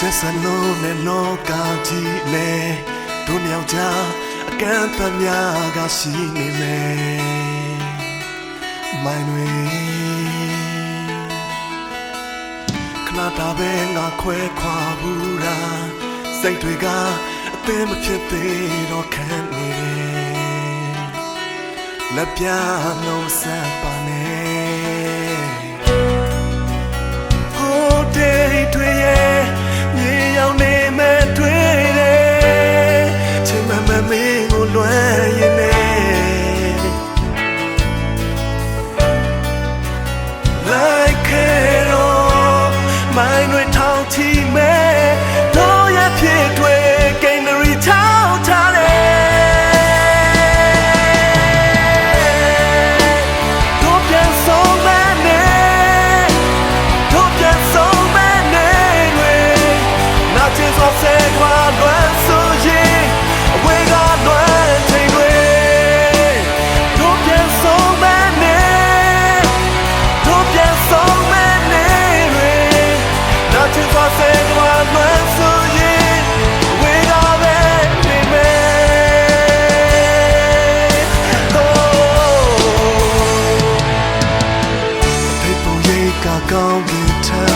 ဆက်စလုံးနဲ့လောကကြီးလေတို့မြောက်ကြအကန့်အသတ်များကရှိနေမယ်မိုင်းတွေခဏတာပဲငါခွဲခွာဘူးတာစိတ်တွေကအသေးမဖြစ်သေးတော့ခံနေတယ်လက်ပြလုံးဆက်ပါနဲ့ဟိုတေးတွေရဲ့မြေရောင်နေ gonna be tough.